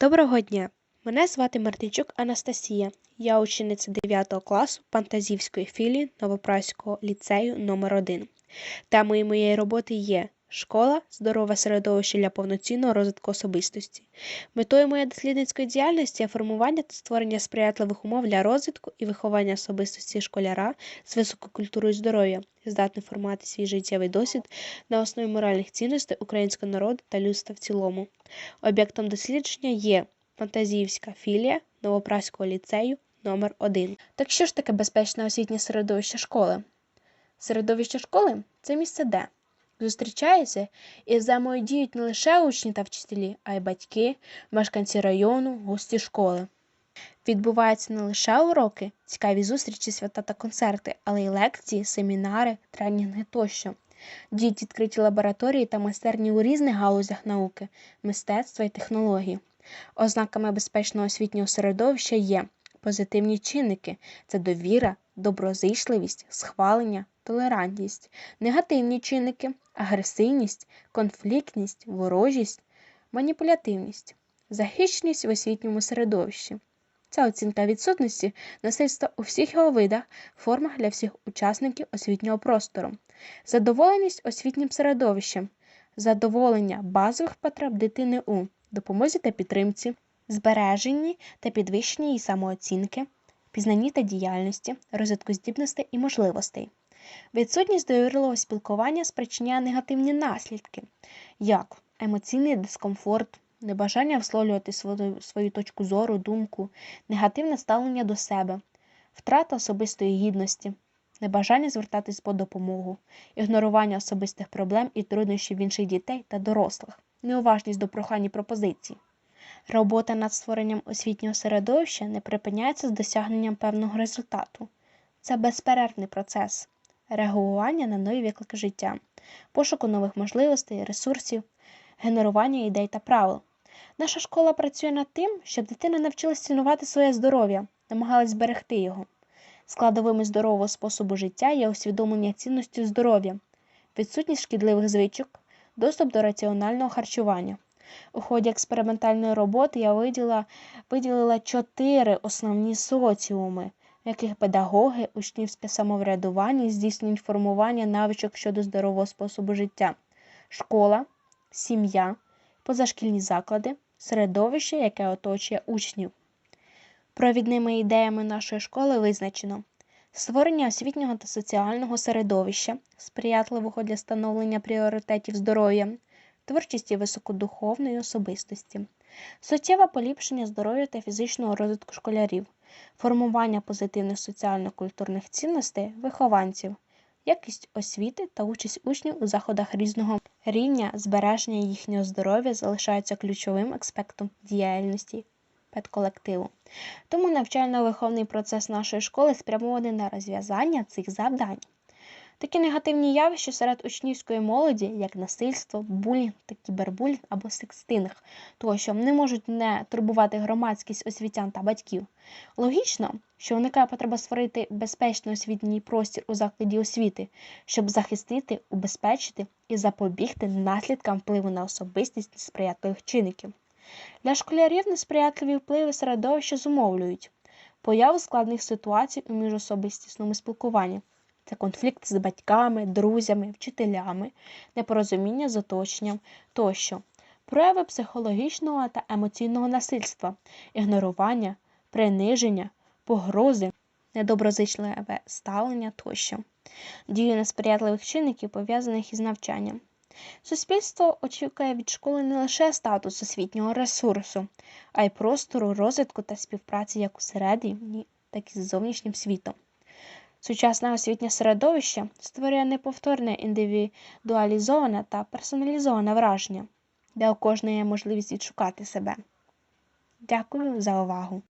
Доброго дня! Мене звати Мартинчук Анастасія. Я учениця 9 класу Пантазівської філії Новопраського ліцею номер 1 Темою моєї роботи є Школа здорове середовище для повноцінного розвитку особистості. Метою моєї дослідницької діяльності є формування та створення сприятливих умов для розвитку і виховання особистості школяра з високою культурою здоров'я, здатний формувати свій життєвий досвід на основі моральних цінностей українського народу та людства в цілому. Об'єктом дослідження є Фантазіївська філія Новопраського ліцею номер 1 Так що ж таке безпечне освітнє середовище школи? Середовище школи це місце, де зустрічаються і взаємодіють не лише учні та вчителі, а й батьки, мешканці району, гості школи. Відбуваються не лише уроки, цікаві зустрічі, свята та концерти, але й лекції, семінари, тренінги тощо. Діють відкриті лабораторії та майстерні у різних галузях науки, мистецтва і технологій. Ознаками безпечного освітнього середовища є позитивні чинники це довіра, доброзичливість, схвалення, толерантність, негативні чинники агресивність, конфліктність, ворожість, маніпулятивність, захищеність в освітньому середовищі. Ця оцінка відсутності насильства у всіх його видах, формах для всіх учасників освітнього простору, задоволеність освітнім середовищем, задоволення базових потреб дитини у допомозі та підтримці, збереженні та підвищенні її самооцінки, пізнанні та діяльності, розвитку здібностей і можливостей. Відсутність довірливого спілкування спричиняє негативні наслідки, як емоційний дискомфорт, небажання висловлювати свою, свою точку зору, думку, негативне ставлення до себе, втрата особистої гідності, небажання звертатись по допомогу, ігнорування особистих проблем і труднощів інших дітей та дорослих, неуважність до прохань пропозицій. Робота над створенням освітнього середовища не припиняється з досягненням певного результату. Це безперервний процес реагування на нові виклики життя, пошуку нових можливостей, ресурсів, генерування ідей та правил. Наша школа працює над тим, щоб дитина навчилась цінувати своє здоров'я, намагалась зберегти його. Складовими здорового способу життя є усвідомлення цінності здоров'я, відсутність шкідливих звичок, доступ до раціонального харчування. У ході експериментальної роботи я виділила, виділила чотири основні соціуми, яких педагоги, учнівське самоврядування здійснюють формування навичок щодо здорового способу життя, школа, сім'я, позашкільні заклади, середовище, яке оточує учнів. Провідними ідеями нашої школи визначено створення освітнього та соціального середовища, сприятливого для становлення пріоритетів здоров'я, творчості високодуховної особистості, суттєве поліпшення здоров'я та фізичного розвитку школярів, формування позитивних соціально-культурних цінностей вихованців, якість освіти та участь учнів у заходах різного рівня збереження їхнього здоров'я залишаються ключовим аспектом діяльності педколективу. Тому навчально-виховний процес нашої школи спрямований на розв'язання цих завдань. Такі негативні явища серед учнівської молоді, як насильство, булінг та кібербулінг або секстинг, тощо не можуть не турбувати громадськість освітян та батьків. Логічно, що виникає потреба створити безпечний освітній простір у закладі освіти, щоб захистити, убезпечити і запобігти наслідкам впливу на особистість несприятливих чинників. Для школярів несприятливі впливи середовища зумовлюють появу складних ситуацій у міжособистісному спілкуванні. Це конфлікт з батьками, друзями, вчителями, непорозуміння з оточенням тощо, прояви психологічного та емоційного насильства, ігнорування, приниження, погрози, недоброзичливе ставлення тощо, дію несприятливих чинників, пов'язаних із навчанням. Суспільство очікує від школи не лише статус освітнього ресурсу, а й простору розвитку та співпраці як усередині, так і з зовнішнім світом. Сучасне освітнє середовище створює неповторне індивідуалізоване та персоналізоване враження, де у кожної є можливість відшукати себе. Дякую за увагу!